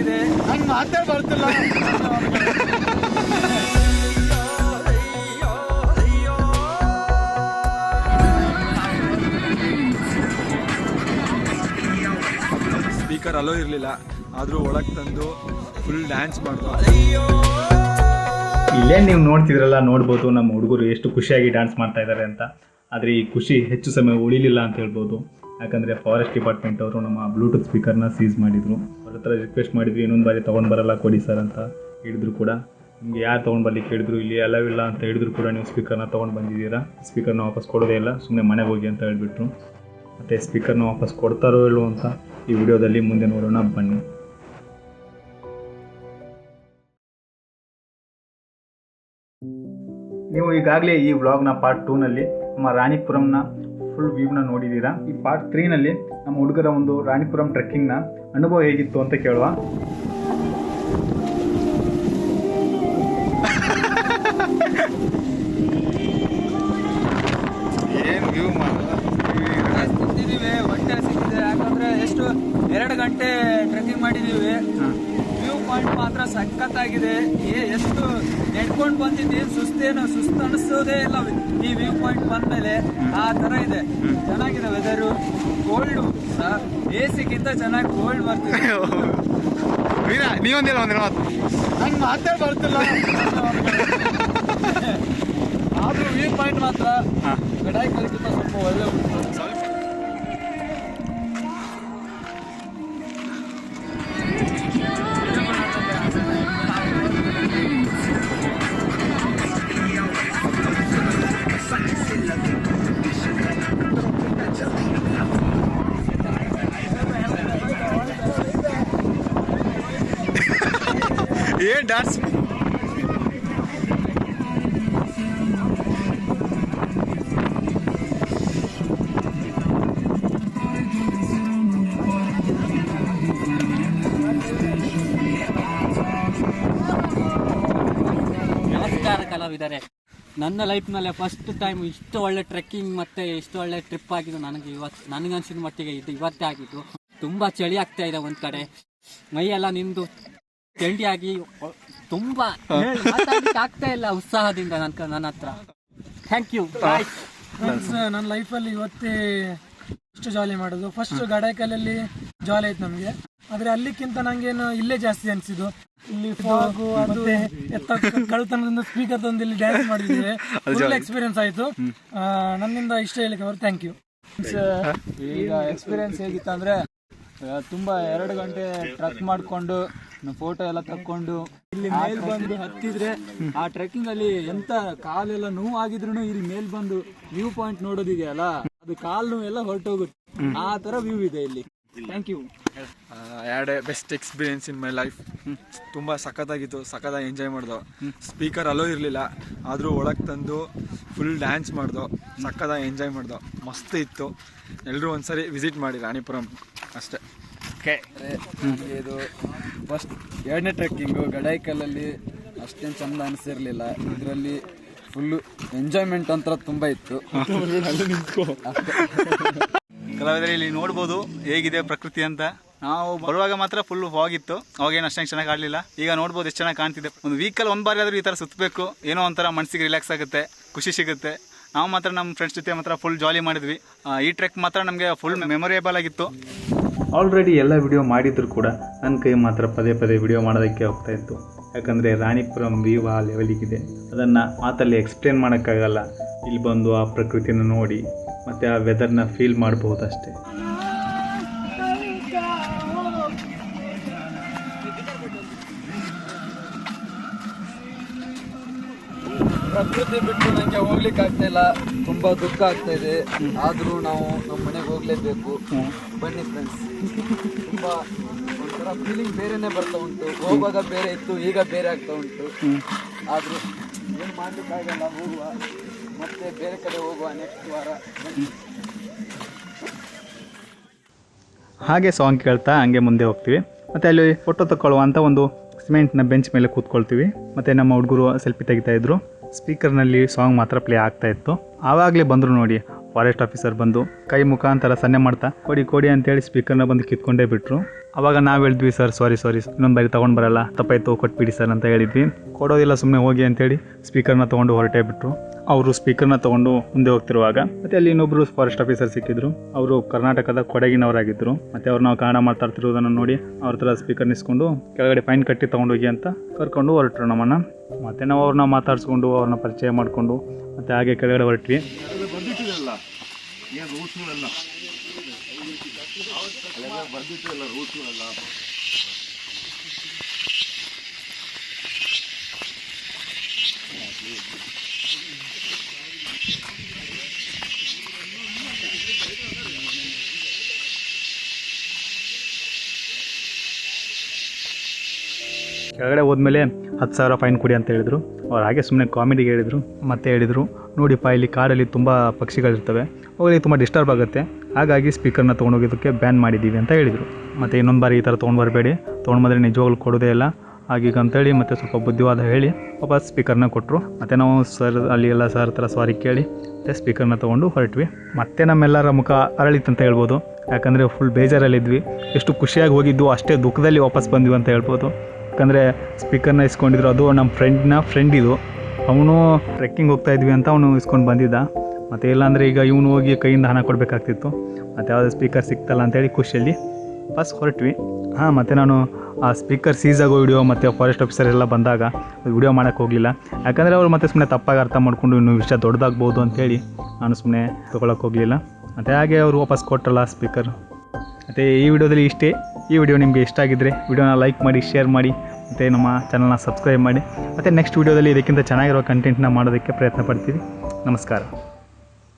ಸಖತ್ತಾಗಿದೆ ನಂಗೆ ಮಾತೇ ಬರ್ತಿಲ್ಲ. ಸ್ಪೀಕರ್ ಅಲೋ ಇರಲಿಲ್ಲ. ಆದರೂ ಒಳಗೆ ತಂದು ಫುಲ್ ಡ್ಯಾನ್ಸ್ ಮಾಡ್ತಾರೆ ಇಲ್ಲೇ ನೀವು ನೋಡ್ತಿದ್ರಲ್ಲ ನೋಡ್ಬೋದು ನಮ್ಮ ಹುಡುಗರು ಎಷ್ಟು ಖುಷಿಯಾಗಿ ಡ್ಯಾನ್ಸ್ ಮಾಡ್ತಾ ಇದ್ದಾರೆ ಅಂತ. ಆದರೆ ಈ ಖುಷಿ ಹೆಚ್ಚು ಸಮಯ ಉಳಿಲಿಲ್ಲ ಅಂತ ಹೇಳ್ಬೋದು. ಯಾಕಂದರೆ ಫಾರೆಸ್ಟ್ ಡಿಪಾರ್ಟ್ಮೆಂಟ್ ಅವರು ನಮ್ಮ ಬ್ಲೂಟೂತ್ ಸ್ಪೀಕರ್ನ ಸೀಸ್ ಮಾಡಿದರು. ಅವ್ರ ಹತ್ರ ರಿಕ್ವೆಸ್ಟ್ ಮಾಡಿದ್ವಿ, ಇನ್ನೊಂದು ಬಾರಿ ತೊಗೊಂಡು ಬರಲ್ಲ, ಕೊಡಿ ಸರ್ ಅಂತ ಹೇಳಿದ್ರು ಕೂಡ. ನಿಮಗೆ ಯಾರು ತೊಗೊಂಡು ಬರ್ಲಿಕ್ಕೆ ಹೇಳಿದ್ರು, ಇಲ್ಲಿ ಅಲವಿಲ್ಲ ಅಂತ ಹೇಳಿದ್ರು ಕೂಡ ನೀವು ಸ್ಪೀಕರ್ನ ತೊಗೊಂಡು ಬಂದಿದ್ದೀರಾ? ಸ್ಪೀಕರ್ನ ವಾಪಸ್ ಕೊಡೋದೇ ಇಲ್ಲ ಸುಮ್ಮನೆ ಮನೆಗೆ ಹೋಗಿ ಅಂತ ಹೇಳಿಬಿಟ್ರು. ಮತ್ತು ಸ್ಪೀಕರ್ನ ವಾಪಸ್ ಕೊಡ್ತಾರೋ ಇಲ್ಲೋ ಅಂತ ಈ ವಿಡಿಯೋದಲ್ಲಿ ಮುಂದೆ ನೋಡೋಣ, ಬನ್ನಿ. ನೀವು ಈಗಾಗಲೇ ಈ ವ್ಲಾಗ್ನ ಪಾರ್ಟ್ ಟೂನಲ್ಲಿ ನಮ್ಮ ರಾಣಿಪುರಂನ ಫುಲ್ ವ್ಯೂನ ನೋಡಿದ್ದೀರಾ ಈ ಪಾರ್ಟ್ ತ್ರೀನಲ್ಲಿ ನಮ್ಮ ಹುಡುಗರ ಒಂದು ರಾಣಿಪುರಂ ಟ್ರೆಕ್ಕಿಂಗ್ನ ಅನುಭವ ಹೇಗಿತ್ತು ಅಂತ ಕೇಳುವ. ಏನು ವ್ಯೂ ಮಾಡಲ್ಲ ತಿಂದಿದ್ದೀವಿ ಹೊಟ್ಟೆ ಸಿಕ್ಕಿದೆ ಯಾಕಂದ್ರೆ ಎಷ್ಟು ಎರಡು ಗಂಟೆ ಟ್ರೆಕ್ಕಿಂಗ್ ಮಾಡಿದೀವಿ ವ್ಯೂ ಪಾಯಿಂಟ್ ಮಾತ್ರ ಸಖತ್ತಾಗಿದೆ. ಏ- ಎಷ್ಟು ನೆಡ್ಕೊಂಡು ಬಂದಿದ್ದೀವಿ ಸುಸ್ತೇನು ಸುಸ್ತು ಅನಿಸೋದೇ ಇಲ್ಲ. ಈ ವ್ಯೂ ಪಾಯಿಂಟ್ ಬಂದಮೇಲೆ ಆ ತರ ಇದೆ. ಚೆನ್ನಾಗಿದೆ ವೆದರು ಕೋಲ್ಡ್ ಎ ಸಿಗಿಂತ ಚೆನ್ನಾಗಿ ಕೋಲ್ಡ್ ಬರ್ತಿದೆ. ನೀವೊಂದಿಲ್ಲ ಒಂದಿನ ಮಾತು. ನಂಗೆ ಮಾತೇ ಬರ್ತಿಲ್ಲ. ಆದ್ರೂ ವ್ಯೂ ಪಾಯಿಂಟ್ ಮಾತ್ರ. ಕಡಾಯಿ ಸ್ವಲ್ಪ ನಮಸ್ಕಾರ ಕಲಾವಿದರೆ. ನನ್ನ ಲೈಫ್ನಲ್ಲೇ ಫಸ್ಟ್ ಟೈಮ್ ಇಷ್ಟು ಒಳ್ಳೆ ಟ್ರೆಕ್ಕಿಂಗ್ ಮತ್ತೆ ಇಷ್ಟು ಒಳ್ಳೆ ಟ್ರಿಪ್ ಆಗಿದ್ದು ನನಗೆ ಇವತ್ತು ನನಗನ್ಸಿದ ಮಟ್ಟಿಗೆ ಇದು ಇವತ್ತೇ ಆಗಿದ್ದು. ತುಂಬಾ ಚಳಿ ಆಗ್ತಾ ಇದೆ ಒಂದು ಕಡೆ. ಮೈ ಎಲ್ಲ ನಿಂದು. ಚಂಡಿಯಾಗಿ ಆಗಿ ತುಂಬಾ ಮಾತಾಡ್ಲಿಕ್ಕೆ ಆಗ್ತಾ ಇಲ್ಲ ಉತ್ಸಾಹದಿಂದ ನನ್ನ ನನ್ನ ಹತ್ರ. ಥ್ಯಾಂಕ್ ಯು ನನ್ನ ಲೈಫಲ್ಲಿ ಇವತ್ತೇ ಇಷ್ಟು ಜಾಲಿ ಮಾಡೋದು. ಫಸ್ಟ್ ಗಡಾಯಿಕಲ್ಲಲ್ಲಿ ಜಾಲಿ ಆಯ್ತು ನಮಗೆ. ಆದ್ರೆ ಅಲ್ಲಿಕ್ಕಿಂತ ನಂಗೇನು ಇಲ್ಲೇ ಜಾಸ್ತಿ ಅನ್ಸಿದ್ದು. ಇಲ್ಲಿ ಫಾಗು ಮತ್ತೆ ಎತ್ತ ಕಳ್ತನದಿಂದ ಸ್ಪೀಕರ್ ತಂದು ಇಲ್ಲಿ ಡ್ಯಾನ್ಸ್ ಮಾಡಿದ್ರೆ ಫುಲ್ ಎಕ್ಸ್ಪೀರಿಯನ್ಸ್ ಆಯ್ತು. ಆ, ನನ್ನಿಂದ ಇಷ್ಟ ಹೇಳಿಕೆ ಅವರು. ಥ್ಯಾಂಕ್ ಯು ಈಗ ಎಕ್ಸ್ಪೀರಿಯನ್ಸ್ ಹೇಗಿತ್ತು ಅಂದ್ರೆ ತುಂಬಾ ಎರಡು ಗಂಟೆ ಟ್ರಕ್ ಮಾಡ್ಕೊಂಡು ಫೋಟೋ ಎಲ್ಲ ತಕ್ಕೊಂಡು ಇಲ್ಲಿ ಮೇಲ್ ಬಂದು ಹತ್ತಿದ್ರೆ ಆ ಟ್ರೆಕ್ಕಿಂಗ್ ಅಲ್ಲಿ ಎಂತ ಕಾಲೆಲ್ಲ ನೋವು ಆಗಿದ್ರು ಇಲ್ಲಿ ಮೇಲ್ ಬಂದು ವ್ಯೂ ಪಾಯಿಂಟ್ ನೋಡೋದಿದೆಯಲ್ಲ ಅದು ಕಾಲ್ ನೋವು ಎಲ್ಲ ಹೊರಟೋಗುತ್ತೆ. ಆ ತರ ವ್ಯೂ ಇದೆ ಇಲ್ಲಿ. ಥ್ಯಾಂಕ್ ಯು ಎರಡು best experience in my life ತುಂಬಾ ಸಖತ್ತಾಗಿತ್ತು ಸಖತ್ತಾಗಿ ಎಂಜಾಯ್ ಮಾಡ್ದೋ. ಸ್ಪೀಕರ್ ಅಲೋ ಇರಲಿಲ್ಲ ಆದರೂ ಒಳಗೆ ತಂದು ಫುಲ್ ಡ್ಯಾನ್ಸ್ ಮಾಡ್ದೋ ಸಖತ್ತಾಗಿ ಎಂಜಾಯ್ ಮಾಡ್ದೋ. ಮಸ್ತ್ ಇತ್ತು. ಎಲ್ಲರೂ ಒಂದ್ಸರಿ ವಿಸಿಟ್ ಮಾಡಿ ರಾಣಿಪುರಂ. ಅಷ್ಟೇ. ಇದು ಫಸ್ಟ್ ಎರಡನೇ ಟ್ರೆಕ್ಕಿಂಗು ಗಡಾಯಿಕಲ್ಲಲ್ಲಿ ಅಷ್ಟೇನು ಚಂದ ಅನಿಸಿರಲಿಲ್ಲ. ಇದರಲ್ಲಿ ಫುಲ್ಲು ಎಂಜಾಯ್ಮೆಂಟ್ ಅಂತ ತುಂಬ ಇತ್ತು. ಕಲಾವಿದರೆ ಇಲ್ಲಿ ನೋಡ್ಬೋದು ಹೇಗಿದೆ ಪ್ರಕೃತಿ ಅಂತ. ನಾವು ಬರುವಾಗ ಮಾತ್ರ ಫುಲ್ ಹೋಗಿತ್ತು ಅವಾಗೇನು ಅಷ್ಟೇ ಚೆನ್ನಾಗಿ ಆಡಲಿಲ್ಲ. ಈಗ ನೋಡ್ಬೋದು ಎಷ್ಟು ಚೆನ್ನಾಗಿ ಕಾಣ್ತಿದೆ. ಒಂದು ವೀಕಲ್ಲಿ ಒಂದು ಬಾರಿ ಆದರೂ ಈ ಥರ ಸುತ್ತಬೇಕು ಏನೋ ಒಂಥರ ಮನಸ್ಸಿಗೆ ರಿಲ್ಯಾಕ್ಸ್ ಆಗುತ್ತೆ, ಖುಷಿ ಸಿಗುತ್ತೆ. ನಾವು ಮಾತ್ರ ನಮ್ಮ ಫ್ರೆಂಡ್ಸ್ ಜೊತೆ ಮಾತ್ರ ಫುಲ್ ಜಾಲಿ ಮಾಡಿದ್ವಿ. ಈ ಟ್ರೆಕ್ ಮಾತ್ರ ನಮಗೆ ಫುಲ್ ಮೆಮೊರೇಬಲ್ ಆಗಿತ್ತು. ಆಲ್ರೆಡಿ ಎಲ್ಲ ವಿಡಿಯೋ ಮಾಡಿದ್ರು ಕೂಡ ನನ್ನ ಕೈ ಮಾತ್ರ ಪದೇ ಪದೇ ವಿಡಿಯೋ ಮಾಡೋದಕ್ಕೆ ಹೋಗ್ತಾ ಇತ್ತು. ಯಾಕಂದರೆ ರಾಣಿಪುರಂ ವ್ಯೂ ಆ ಲೆವೆಲಿಗಿದೆ. ಅದನ್ನು ಮಾತಲ್ಲಿ ಎಕ್ಸ್ಪ್ಲೇನ್ ಮಾಡೋಕ್ಕಾಗಲ್ಲ. ಇಲ್ಲಿ ಬಂದು ಆ ಪ್ರಕೃತಿನ ನೋಡಿ, ಮತ್ತು ಆ ವೆದರ್ನ ಫೀಲ್ ಮಾಡ್ಬೋದು ಅಷ್ಟೇ ಪ್ರಕೃತಿ ಬಿಟ್ಟು ನನಗೆ ಹೋಗ್ಲಿಕ್ಕೆ ಆಗ್ತಾ ಇಲ್ಲ. ತುಂಬಾ ದುಃಖ ಆಗ್ತಾ ಇದೆ. ಆದ್ರೂ ನಾವು ನಮ್ಮ ಮನೆಗೆ ಹೋಗ್ಲೇಬೇಕು. ಬನ್ನಿ ಫ್ರೆಂಡ್ಸ್ ತುಂಬಾ ಒಂಥರ ಫೀಲಿಂಗ್ ಬೇರೆನೆ ಬರ್ತಾ ಉಂಟು. ಹೋಗುವಾಗ ಬೇರೆ ಇತ್ತು, ಈಗ ಬೇರೆ ಆಗ್ತಾ ಉಂಟು. ಆದ್ರೂ ಏನು ಮಾಡ್ಲಿಕ್ಕಾಗಲ್ಲ ಹೋಗುವ. ಮತ್ತೆ ಬೇರೆ ಕಡೆ ಹೋಗುವ ನೆಕ್ಸ್ಟ್ ವಾರ. ಹಾಗೆ ಸಾಂಗ್ ಕೇಳ್ತಾ ಹಂಗೆ ಮುಂದೆ ಹೋಗ್ತೀವಿ. ಮತ್ತು ಅಲ್ಲಿ ಫೋಟೋ ತಗೊಳ್ಳುವಂಥ ಒಂದು ಸಿಮೆಂಟ್ನ ಬೆಂಚ್ ಮೇಲೆ ಕೂತ್ಕೊಳ್ತೀವಿ. ಮತ್ತು ನಮ್ಮ ಹುಡುಗರು ಸೆಲ್ಫಿ ತೆಗಿತಾ ಇದ್ರು. ಸ್ಪೀಕರ್ನಲ್ಲಿ ಸಾಂಗ್ ಮಾತ್ರ ಪ್ಲೇ ಆಗ್ತಾ ಇತ್ತು. ಆವಾಗಲೇ ಬಂದರು ನೋಡಿ, ಫಾರೆಸ್ಟ್ ಆಫೀಸರ್ ಬಂದು ಕೈ ಮುಖಾಂತರ ಸನ್ನೆ ಮಾಡ್ತಾ, ಕೊಡಿ ಕೊಡಿ ಅಂತೇಳಿ ಸ್ಪೀಕರ್ನ ಬಂದು ಕಿತ್ಕೊಂಡೇ ಬಿಟ್ರು. ಅವಾಗ ನಾವು ಹೇಳಿದ್ವಿ, ಸರ್ ಸಾರಿ ಸಾರಿ ಇನ್ನೊಂದು ಬಾರಿ ತೊಗೊಂಡು ಬರಲ್ಲ. ತಪ್ಪಾಯ್ತು, ಕೊಟ್ಬಿಡಿ ಸರ್ ಅಂತ ಹೇಳಿದ್ವಿ. ಕೊಡೋದಿಲ್ಲ ಸುಮ್ಮನೆ ಹೋಗಿ ಅಂತೇಳಿ ಸ್ಪೀಕರ್ನ ತೊಗೊಂಡು ಹೊರಟೇ ಬಿಟ್ರು. ಅವರು ಸ್ಪೀಕರ್ನ ತೊಗೊಂಡು ಮುಂದೆ ಹೋಗ್ತಿರುವಾಗ ಮತ್ತೆ ಅಲ್ಲಿ ಇನ್ನೊಬ್ರು ಫಾರೆಸ್ಟ್ ಆಫೀಸರ್ ಸಿಕ್ಕಿದ್ರು. ಅವರು ಕರ್ನಾಟಕದ ಕೊಡಗಿನವರಾಗಿದ್ದರು ಮತ್ತೆ ಅವ್ರು ನಾವು ಕನ್ನಡ ಮಾತಾಡ್ತಿರೋದನ್ನು ನೋಡಿ ಅವ್ರ ಹತ್ರ ಸ್ಪೀಕರ್ ನಿಸ್ಕೊಂಡು ಕೆಳಗಡೆ ಫೈನ್ ಕಟ್ಟಿ ತೊಗೊಂಡೋಗಿ ಅಂತ ಕರ್ಕೊಂಡು ಹೊರಟ್ರು ನಮ್ಮನ್ನು. ಮತ್ತೆ ನಾವು ಅವ್ರನ್ನ ಮಾತಾಡಿಸ್ಕೊಂಡು ಅವ್ರನ್ನ ಪರಿಚಯ ಮಾಡಿಕೊಂಡು ಮತ್ತೆ ಹಾಗೆ ಕೆಳಗಡೆ ಹೊರಟ್ವಿ. ಕೆಳಗಡೆ ಹೋದ್ಮೇಲೆ ಹತ್ತು ಸಾವಿರ ಫೈನ್ ಕೊಡಿ ಅಂತ ಹೇಳಿದರು. ಅವ್ರು ಹಾಗೆ ಸುಮ್ಮನೆ ಕಾಮಿಡಿಗೆ ಹೇಳಿದರು, ಮತ್ತೆ ಹೇಳಿದರು. ನೋಡಿಪ್ಪ, ಇಲ್ಲಿ ಕಾಡಲ್ಲಿ ತುಂಬ ಪಕ್ಷಿಗಳಿರ್ತವೆ. ಅವ್ರಿಗೆ ತುಂಬ ಡಿಸ್ಟರ್ಬ್ ಆಗುತ್ತೆ. ಹಾಗಾಗಿ ಸ್ಪೀಕರ್ನ ತೊಗೊಂಡೋಗೋದಕ್ಕೆ ಬ್ಯಾನ್ ಮಾಡಿದ್ದೀವಿ ಅಂತ ಹೇಳಿದರು. ಮತ್ತು ಇನ್ನೊಂದು ಬಾರಿ ಈ ಥರ ತೊಗೊಂಡು ಬರಬೇಡಿ. ತೊಗೊಂಡು ಬಂದರೆ ನಿಜವಾಗ್ಲೂ ಕೊಡೋದೇ ಇಲ್ಲ. ಆಗೀಗ ಅಂತೇಳಿ ಮತ್ತೆ ಸ್ವಲ್ಪ ಬುದ್ಧಿವಾದ ಹೇಳಿ ವಾಪಸ್ ಸ್ಪೀಕರ್ನ ಕೊಟ್ಟರು ಮತ್ತು ನಾವು ಸರ್ ಅಲ್ಲಿ ಎಲ್ಲ ಸರ್ ಹತ್ರ ಸಾರಿ ಕೇಳಿ ಮತ್ತು ಸ್ಪೀಕರ್ನ ತೊಗೊಂಡು ಹೊರಟ್ವಿ. ಮತ್ತೆ ನಮ್ಮೆಲ್ಲರ ಮುಖ ಅರಳಿತಂತ ಹೇಳ್ಬೋದು. ಯಾಕಂದರೆ ಫುಲ್ ಬೇಜಾರಲ್ಲಿದ್ವಿ. ಎಷ್ಟು ಖುಷಿಯಾಗಿ ಹೋಗಿದ್ದು ಅಷ್ಟೇ ದುಃಖದಲ್ಲಿ ವಾಪಸ್ ಬಂದ್ವಿ ಅಂತ ಹೇಳ್ಬೋದು. ಯಾಕಂದರೆ ಸ್ಪೀಕರ್ನ ಇಸ್ಕೊಂಡಿದ್ರು, ಅದು ನಮ್ಮ ಫ್ರೆಂಡ್ನ ಫ್ರೆಂಡ್ ಇದು. ಅವನು ಟ್ರೆಕ್ಕಿಂಗ್ ಹೋಗ್ತಾ ಇದ್ವಿ ಅಂತ ಅವನು ಇಸ್ಕೊಂಡು ಬಂದಿದ್ದ. ಮತ್ತು ಇಲ್ಲಾಂದರೆ ಈಗ ಇವನು ಹೋಗಿ ಕೈಯಿಂದ ಹಣ ಕೊಡಬೇಕಾಗ್ತಿತ್ತು. ಮತ್ತು ಯಾವುದೇ ಸ್ಪೀಕರ್ ಸಿಕ್ತಲ್ಲ ಅಂತೇಳಿ ಖುಷಿಯಲ್ಲಿ ಫಸ್ಟ್ ಹೊರಟ್ವಿ. ಹಾಂ, ಮತ್ತು ನಾನು ಆ ಸ್ಪೀಕರ್ ಸೀಸ್ ಆಗೋ ವಿಡಿಯೋ ಮತ್ತು ಫಾರೆಸ್ಟ್ ಆಫೀಸರ್ ಎಲ್ಲ ಬಂದಾಗ ವಿಡಿಯೋ ಮಾಡೋಕ್ಕೆ ಹೋಗಲಿಲ್ಲ. ಯಾಕಂದರೆ ಅವರು ಮತ್ತೆ ಸುಮ್ಮನೆ ತಪ್ಪಾಗಿ ಅರ್ಥ ಮಾಡಿಕೊಂಡು ಇನ್ನು ವಿಷಯ ದೊಡ್ಡದಾಗ್ಬೋದು ಅಂತೇಳಿ ನಾನು ಸುಮ್ಮನೆ ತೊಗೊಳಕ್ಕೆ ಹೋಗಲಿಲ್ಲ. ಮತ್ತು ಹಾಗೆ ಅವರು ವಾಪಸ್ ಕೊಟ್ಟರಲ್ಲ ಸ್ಪೀಕರ್ ಮತ್ತು ಈ ವಿಡಿಯೋದಲ್ಲಿ ಇಷ್ಟೇ. ಈ ವಿಡಿಯೋ ನಿಮಗೆ ಇಷ್ಟ ಆಗಿದ್ದರೆ ವಿಡಿಯೋನ ಲೈಕ್ ಮಾಡಿ ಶೇರ್ ಮಾಡಿ, ಮತ್ತು ನಮ್ಮ ಚಾನಲ್ನ ಸಬ್ಸ್ಕ್ರೈಬ್ ಮಾಡಿ. ಮತ್ತು ನೆಕ್ಸ್ಟ್ ವಿಡಿಯೋದಲ್ಲಿ ಇದಕ್ಕಿಂತ ಚೆನ್ನಾಗಿರೋ ಕಂಟೆಂಟ್ನ ಮಾಡೋದಕ್ಕೆ ಪ್ರಯತ್ನ ಪಡ್ತೀವಿ. ನಮಸ್ಕಾರ.